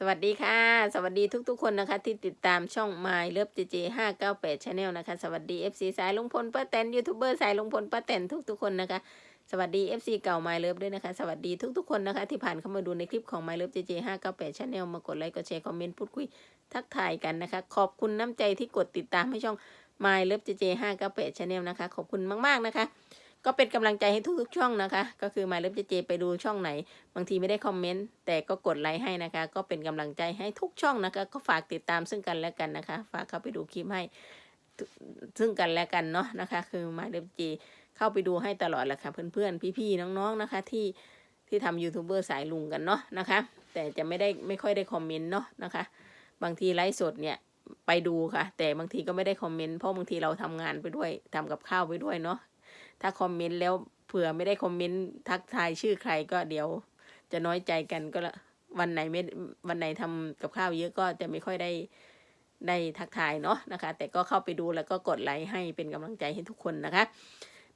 สวัสดีค่ะ สวัสดีทุกๆคนนะคะ ที่ติดตามช่อง My Love JJ 598 Channel นะคะ สวัสดี FC สายลุงพลป้าแตนยูทูบเบอร์สายลุงพลป้าแตนทุกๆคนนะคะ สวัสดี FC เก่า My Love ด้วยนะคะ สวัสดีทุกๆคนนะคะ ที่ผ่านเข้ามาดูในคลิปของ My Love JJ 598 Channel มากดไลค์กดแชร์คอมเมนต์พูดคุยทักทายกันนะคะ ขอบคุณน้ำใจที่กดติดตามให้ช่อง My Love JJ 598 Channel นะคะ ขอบคุณมากๆนะคะ ก็เป็นกำลังใจให้ทุกๆช่องนะคะ ก็คือ My Love JJ ไปดูช่องไหน บางทีไม่ได้คอมเมนต์แต่ก็กดไลค์ให้นะคะ ก็เป็นกำลังใจให้ทุกช่องนะคะ ก็ฝากติดตามซึ่งกันและกันนะคะ ฝากเข้าไปดูคลิปให้ซึ่งกันและกันเนาะนะคะ คือมาเดฟจีเข้าไปดูให้ตลอดแหละค่ะเพื่อนๆ พี่ๆน้องๆนะคะ ที่ที่ทำยูทูบเบอร์สายลุงกันเนาะนะคะ แต่จะไม่ได้ไม่ค่อยได้คอมเมนต์เนาะนะคะ บางทีไลฟ์สดเนี่ยไปดูค่ะ แต่บางทีก็ไม่ได้คอมเมนต์เพราะบางทีเราทำงานไปด้วยทำกับข้าวไปด้วยเนาะ ถ้าคอมเมนต์แล้วเผื่อไม่ได้คอมเมนต์ทักทายชื่อใครก็เดี๋ยว จะน้อยใจกันก็วันไหนไม่วันไหนทำกับข้าวเยอะก็จะไม่ค่อยได้ได้ทักทายเนาะนะคะ แต่ก็เข้าไปดูแล้วก็กดไลค์ให้เป็นกำลังใจให้ทุกคนนะคะ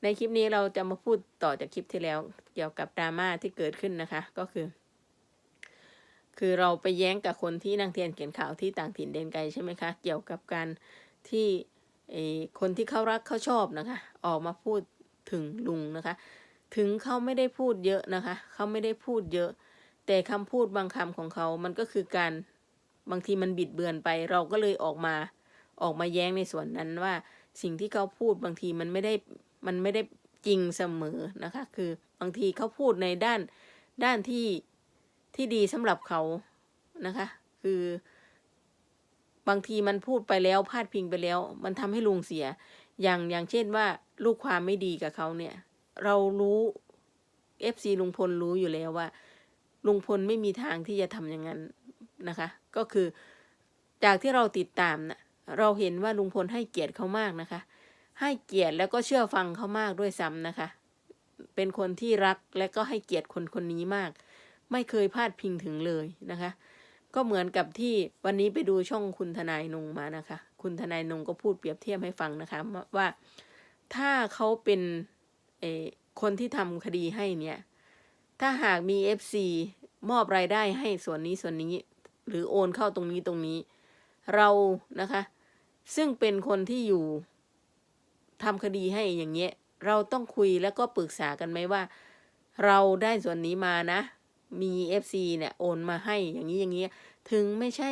ในคลิปนี้เราจะมาพูดต่อจากคลิปที่แล้ว เกี่ยวกับดราม่าที่เกิดขึ้นนะคะ ก็คือ คือเราไปแย้งกับคนที่นางเทียนเขียนข่าวที่ต่างถิ่นเดนไกลใช่ไหมคะ เกี่ยวกับการที่คนที่เขารักเขาชอบนะคะ ออกมาพูด ถึงลุงนะคะ ถึงเขาไม่ได้พูดเยอะนะคะ เขาไม่ได้พูดเยอะ แต่คำพูดบางคำของเขา มันก็คือการบางทีมันบิดเบือนไป เราก็เลยออกมา ออกมาแย้งในส่วนนั้นว่าสิ่งที่เขาพูดบางทีมันไม่ได้มันไม่ได้จริงเสมอนะคะ คือบางทีเขาพูดในด้านด้านที่ที่ดีสำหรับเขานะคะ คือบางทีมันพูดไปแล้วพาดพิงไปแล้ว มันทำให้ลุงเสีย อย่างอย่างเช่นว่าลูกความไม่ดีกับเขาเนี่ย เรารู้เอฟซีลุงพลรู้อยู่แล้วว่า ลุงพลไม่มีทางที่จะทำอย่างนั้นนะคะ ก็คือจากที่เราติดตามนะเราเห็นว่าลุงพลให้เกียรติเขามากนะคะ ให้เกียรติแล้วก็เชื่อฟังเขามากด้วยซ้ำนะคะ เป็นคนที่รักและก็ให้เกียรติคนคนนี้มาก ไม่เคยพลาดพิงถึงเลยนะคะ ก็เหมือนกับที่วันนี้ไปดูช่องคุณทนายนงมานะคะ คุณทนายนงก็พูดเปรียบเทียบให้ฟังนะคะว่าถ้าเขาเป็นเอคนที่ทำคดีให้เนี่ย ถ้าหากมี FC มอบรายได้ให้ส่วนนี้ส่วนนี้ หรือโอนเข้าตรงนี้ตรงนี้ เรานะคะ ซึ่งเป็นคนที่อยู่ทำคดีให้อย่างเงี้ย เราต้องคุยแล้วก็ปรึกษากันไหมว่า เราได้ส่วนนี้มานะ มี FC เนี่ยโอนมาให้อย่างนี้อย่างนี้ ถึงไม่ใช่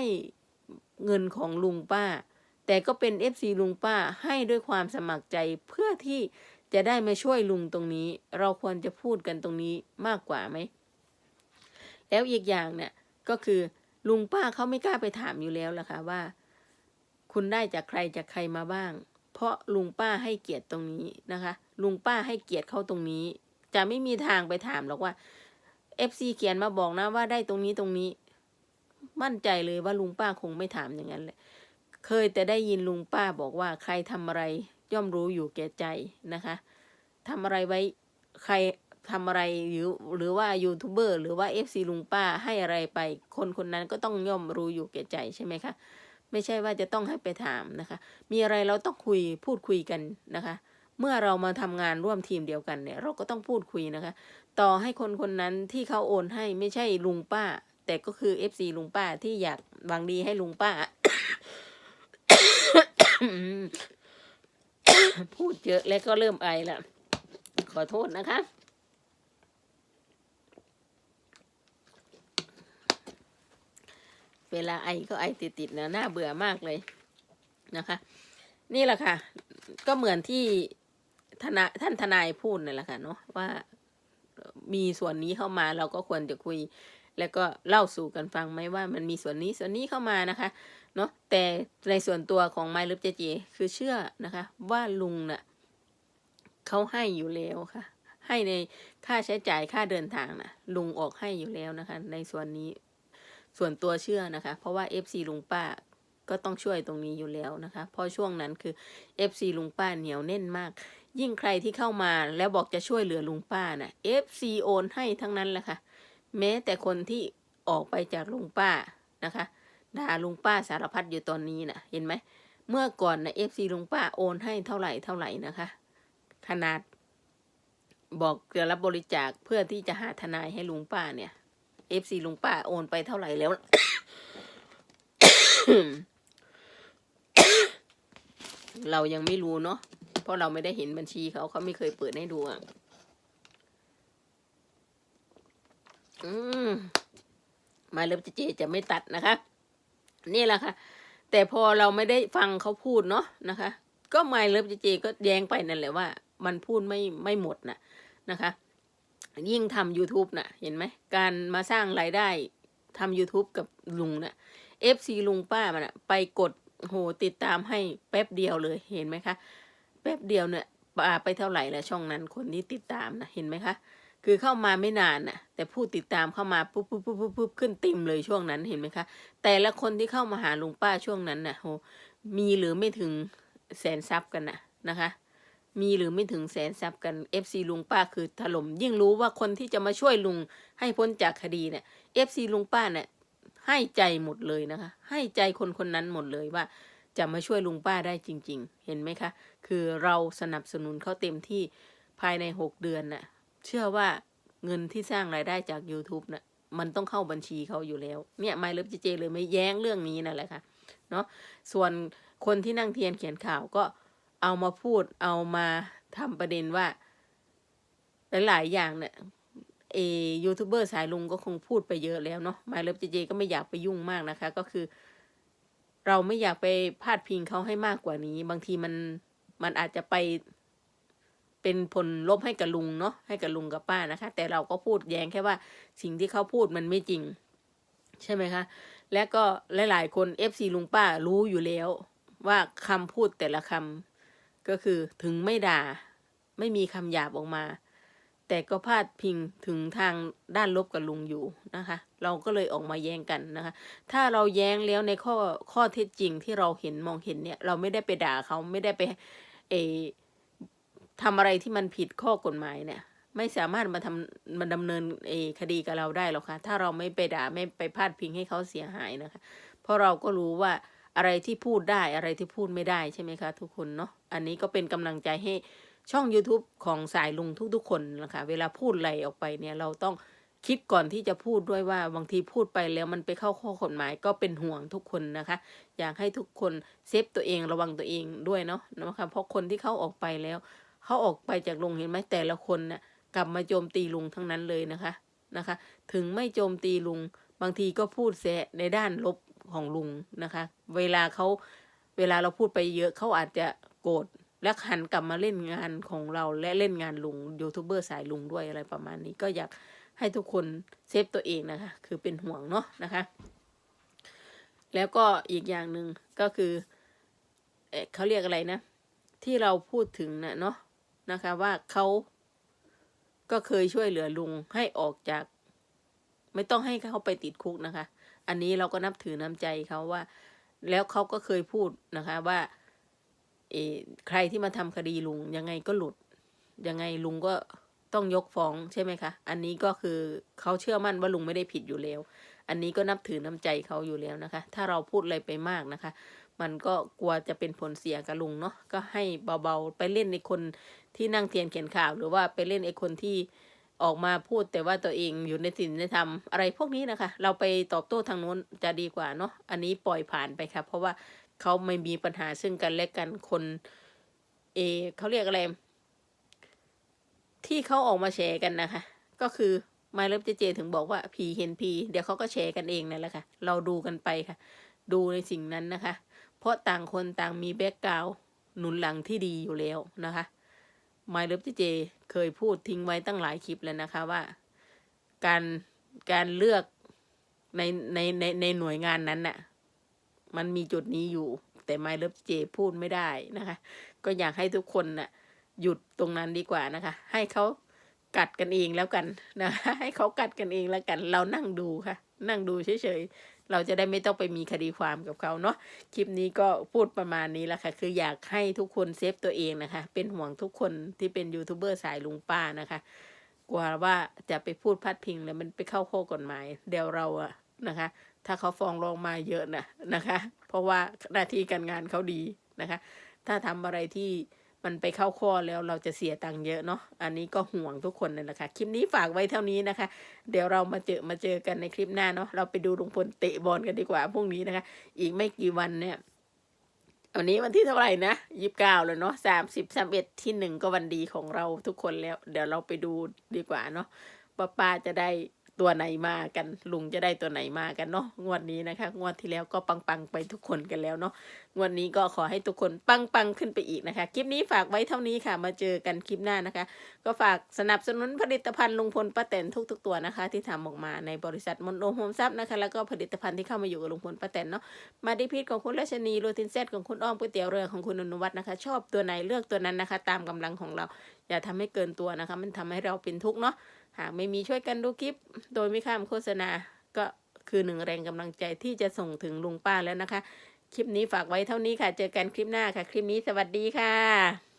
เงินของลุงป้า แต่ก็เป็น FC ลุงป้าให้ด้วยความสมัครใจเพื่อที่จะได้มาช่วยลุงตรงนี้ เราควรจะพูดกันตรงนี้มากกว่าไหม แล้วอีกอย่างเนี่ยก็คือลุงป้าเขาไม่กล้าไปถามอยู่แล้วล่ะค่ะว่า คุณได้จากใครจากใครมาบ้าง เพราะลุงป้าให้เกียรติตรงนี้นะคะ ลุงป้าให้เกียรติเขาตรงนี้ จะไม่มีทางไปถามหรอกว่า FC เขียนมาบอกนะว่าได้ตรงนี้ตรงนี้ มั่นใจเลยว่าลุงป้าคงไม่ถามอย่างนั้นแหละ เคยแต่ได้ยินลุงป้าบอกว่าใครทำอะไรย่อมรู้อยู่แก่ใจนะคะทำอะไรไว้ใครทำอะไรหรือหรือว่ายูทูบเบอร์หรือว่าเอฟซีลุงป้าให้อะไรไป คนคนนั้นก็ต้องย่อมรู้อยู่แก่ใจใช่ไหมคะ ไม่ใช่ว่าจะต้องให้ไปถามนะคะ มีอะไรเราต้องคุยพูดคุยกันนะคะ เมื่อเรามาทำงานร่วมทีมเดียวกันเนี่ย เราก็ต้องพูดคุยนะคะ ต่อให้คนคนนั้นที่เขาโอนให้ไม่ใช่ลุงป้า แต่ก็คือเอฟซีลุงป้าที่อยากหวังดีให้ลุงป้า พูดเยอะแล้วก็เริ่มไอละขอโทษนะคะเวลาไอก็ไอติดๆนะน่าเบื่อมากเลยนะคะ นี่แหละค่ะ ก็เหมือนที่ ทนายท่านทนายพูดนั่นแหละค่ะเนาะว่ามีส่วนนี้เข้ามาเราก็ควรจะคุย แล้วก็เล่าสู่กันฟังไหมว่ามันมีส่วนนี้ส่วนนี้เข้ามานะคะเนาะแต่ในส่วนตัวของไมล์ลึบเจเจคือเชื่อนะคะ ว่าลุงน่ะเขาให้อยู่แล้วค่ะ ให้ในค่าใช้จ่ายค่าเดินทางนะลุงออกให้อยู่แล้วนะคะ ในส่วนนี้ส่วนตัวเชื่อนะคะ เพราะว่า FC ลุงป้าก็ต้องช่วยตรงนี้อยู่แล้วนะคะ เพราะช่วงนั้นคือ FC ลุงป้าเหนียวแน่นมาก ยิ่งใครที่เข้ามาแล้วบอกจะช่วยเหลือลุงป้านะ่ะ FC โอนให้ทั้งนั้นแหละค่ะ แม้แต่คนที่ออกไปจากลุงป้านะคะด่าลุงป้าสารพัดอยู่ตอนนี้นะ่ะ เห็นไหม เมื่อก่อนนะเอฟซีลุงป้าโอนให้เท่าไหร่เท่าไหร่นะคะ ขนาด บอกจะรับบริจาคเพื่อที่จะหาทนายให้ลุงป้าเนี่ยเอฟซีลุงป้าโอนไปเท่าไหร่แล้วเรายังไม่รู้เนาะ ราะเราไม่ได้เห็นบัญชีเขาเขาไม่เคยเปิดให้ดูอะ อืมมาเลิฟเจจะไม่ตัดนะคะ นี่แหละค่ะ แต่พอเราไม่ได้ฟังเขาพูดเนาะนะคะ ก็มาเลิฟเจก็แย้งไปนั่นแหละว่า มันพูดไม่ไม่หมดนะนะคะ ยิ่งทำ YouTube น่ะ เห็นไหม การมาสร้างรายได้ทำ YouTube กับลุงน่ะ FC ลุงป้ามันอะไปกดโหติดตามให้แป๊บเดียวเลยเห็นไหมคะ แป๊บเดียวเนี่ยปาไปเท่าไหร่แล้วช่องนั้นคนที่ติดตามนะเห็นไหมคะคือเข้ามาไม่นานน่ะ แต่ผู้ติดตามเข้ามาปุ๊บปุ๊บปุ๊บปุ๊บปุ๊บขึ้นติมเลยช่วงนั้นเห็นไหมคะ แต่ละคนที่เข้ามาหาลุงป้าช่วงนั้นน่ะโหมีหรือไม่ถึงแสนซับกันน่ะนะคะ มีหรือไม่ถึงแสนซับกัน FC ลุงป้าคือถล่มยิ่งรู้ว่าคนที่จะมาช่วยลุงให้พ้นจากคดีเนี่ย FC ลุงป้าเนี่ยให้ใจหมดเลยนะคะ ให้ใจคนคนนั้นหมดเลยว่า จะมาช่วยลุงป้าได้จริง ๆ เห็นไหมคะ คือเราสนับสนุนเขาเต็มที่ภายในหกเดือนน่ะ เชื่อว่าเงินที่สร้างรายได้จาก YouTube น่ะมันต้องเข้าบัญชีเขาอยู่แล้ว เนี่ยไม่เลิฟเจเจเลยไม่แย้งเรื่องนี้นั่นแหละค่ะเนาะส่วนคนที่นั่งเทียนเขียนข่าวก็เอามาพูดเอามาทำประเด็นว่า หลาย ๆ อย่างเนี่ยเอยูทูบเบอร์สายลุงก็คงพูดไปเยอะแล้วเนาะไม่เลิฟเจเจก็ไม่อยากไปยุ่งมากนะคะ ก็คือ เราไม่อยากไปพาดพิงเขาให้มากกว่านี้ บางทีมันมันอาจจะไปเป็นผลลบให้กับลุงเนาะให้กับลุงกับป้านะคะ แต่เราก็พูดแย้งแค่ว่าสิ่งที่เขาพูดมันไม่จริง ใช่ไหมคะ และก็หลาย ๆ คนเอฟซีลุงป้ารู้อยู่แล้ว ว่าคำพูดแต่ละคำก็คือถึงไม่ด่า ไม่มีคำหยาบออกมา แต่ก็พาดพิงถึงทางด้านลบกับลุงอยู่นะคะ เราก็เลยออกมาแย้งกันนะคะ ถ้าเราแย้งแล้วในข้อข้อเท็จจริงที่เราเห็นมองเห็นเนี่ย เราไม่ได้ไปด่าเขาไม่ได้ไปเอทำอะไรที่มันผิดข้อกฎหมายเนี่ย ไม่สามารถมาทำมาดำเนินเอคดีกับเราได้หรอกค่ะ ถ้าเราไม่ไปด่าไม่ไปพาดพิงให้เขาเสียหายนะคะ เพราะเราก็รู้ว่าอะไรที่พูดได้อะไรที่พูดไม่ได้ใช่ไหมคะ ทุกคนเนาะอันนี้ก็เป็นกำลังใจให้ ช่อง YouTube ของสายลุงทุกๆคนนะคะเวลาพูดอะไรออกไปเนี่ยเราต้องคิดก่อนที่จะพูดด้วยว่าบางทีพูดไปแล้วมันไปเข้าข้อกฎหมายก็เป็นห่วงทุกคนนะคะ อยากให้ทุกคนเซฟตัวเองระวังตัวเองด้วยเนาะนะคะเพราะคนที่เขาออกไปแล้วเขาออกไปจากลุงเห็นไหมแต่ละคนน่ะกลับมาโจมตีลุงทั้งนั้นเลยนะคะนะคะ ถึงไม่โจมตีลุง บางทีก็พูดแซะในด้านลบของลุงนะคะ เวลาเขาเวลาเราพูดไปเยอะเขาอาจจะโกรธ และหันกลับมาเล่นงานของเราและเล่นงานลุงยูทูบเบอร์สายลุงด้วยอะไรประมาณนี้ก็อยากให้ทุกคนเซฟตัวเองนะคะ คือเป็นห่วงเนาะนะคะ แล้วก็อีกอย่างหนึ่งก็คือเออเขาเรียกอะไรนะ ที่เราพูดถึงนะเนาะนะคะว่าเขาก็เคยช่วยเหลือลุงให้ออกจาก ไม่ต้องให้เขาไปติดคุกนะคะ อันนี้เราก็นับถือน้ำใจเขาว่า แล้วเขาก็เคยพูดนะคะว่า เอใครที่มาทำคดีลุงยังไงก็หลุด ยังไงลุงก็ต้องยกฟ้องใช่ไหมคะ อันนี้ก็คือเขาเชื่อมั่นว่าลุงไม่ได้ผิดอยู่แล้ว อันนี้ก็นับถือน้ำใจเขาอยู่แล้วนะคะ ถ้าเราพูดอะไรไปมากนะคะ มันก็กลัวจะเป็นผลเสียกับลุงเนาะ ก็ให้เบาๆ ไปเล่นในคนที่นั่งเทียนเขียนข่าว หรือว่าไปเล่นไอ้คนที่ออกมาพูดแต่ว่าตัวเองอยู่ในศีลในธรรมอะไรพวกนี้นะคะ เราไปตอบโต้ทางโน้นจะดีกว่าเนาะ อันนี้ปล่อยผ่านไปค่ะ เพราะว่า เขาไม่มีปัญหาซึ่งกันและกันคนเอเขาเรียกอะไร ที่เขาออกมาแชร์กันนะคะ ก็คือมาเลิฟเจเจถึงบอกว่าผีเห็นผีเดี๋ยวเขาก็แชร์กันเองนั่นแหละค่ะ เราดูกันไปค่ะ ดูในสิ่งนั้นนะคะ เพราะต่างคนต่างมีแบ็กกราวด์หนุนหลังที่ดีอยู่แล้วนะคะมายเลิฟเจเคยพูดทิ้งไว้ตั้งหลายคลิปแล้วนะคะว่า การการเลือกในในในในหน่วยงานนั้นน่ะ มันมีจุดนี้อยู่ แต่ไมเลิฟเจพูดไม่ได้นะคะ ก็อยากให้ทุกคนน่ะหยุดตรงนั้นดีกว่านะคะ ให้เขากัดกันเองแล้วกันนะให้เขากัดกันเองแล้วกัน เรานั่งดูค่ะ นั่งดูเฉยๆ เราจะได้ไม่ต้องไปมีคดีความกับเขาเนาะคลิปนี้ก็พูดประมาณนี้แหละค่ะ คืออยากให้ทุกคนเซฟตัวเองนะคะ เป็นห่วงทุกคนที่เป็นยูทูบเบอร์สายลุงป้านะคะ กลัวว่าจะไปพูดพัดพิงแล้วมันไปเข้าข้อกฎหมาย เดี๋ยวเราอะนะคะ ถ้าเขาฟ้องร้องมาเยอะนะนะคะ เพราะว่าหน้าที่การงานเขาดีนะคะ ถ้าทำอะไรที่มันไปเข้าข้อแล้วเราจะเสียตังค์เยอะเนาะ อันนี้ก็ห่วงทุกคนเลยนะคะคลิปนี้ฝากไว้เท่านี้นะคะ เดี๋ยวเรามาเจอมาเจอกันในคลิปหน้าเนาะ เราไปดูลุงพลเตะบอลกันดีกว่าพรุ่งนี้นะคะ อีกไม่กี่วันเนี่ยวันนี้วันที่เท่าไหร่นะยี่สิบเก้าแล้วเนาะสามสิบสามเอ็ดที่หนึ่งก็วันดีของเราทุกคนแล้ว เดี๋ยวเราไปดูดีกว่าเนาะป้าป้าจะได้ ตัวไหนมากัน ลุงจะได้ตัวไหนมากันเนาะงวดนี้นะคะ งวดที่แล้วก็ปังๆไปทุกคนกันแล้วเนาะงวดนี้ก็ขอให้ทุกคนปังๆขึ้นไปอีกนะคะ คลิปนี้ฝากไว้เท่านี้ค่ะ มาเจอกันคลิปหน้านะคะ ก็ฝากสนับสนุนผลิตภัณฑ์ลุงพลป้าแตนทุก ๆ ตัวนะคะ ที่ทำออกมาในบริษัทมนโอโฮมซับนะคะ แล้วก็ผลิตภัณฑ์ที่เข้ามาอยู่กับลุงพลป้าแตนเนาะมาดิพีทของคุณรัชนีโรตินเซตของคุณอ้อมก๋วยเตี๋ยวเรือของคุณอนุวัฒน์นะคะ ชอบตัวไหนเลือกตัวนั้นนะคะ ตามกำลังของเรา อย่าทำให้เกินตัวนะคะ มันทำให้เราเป็นทุกข์เนาะหากไม่มีช่วยกันดูคลิป โดยไม่ข้ามโฆษณา ก็คือหนึ่งแรงกำลังใจที่จะส่งถึงลุงป้าแล้วนะคะ คลิปนี้ฝากไว้เท่านี้ค่ะ เจอกันคลิปหน้าค่ะ คลิปนี้สวัสดีค่ะ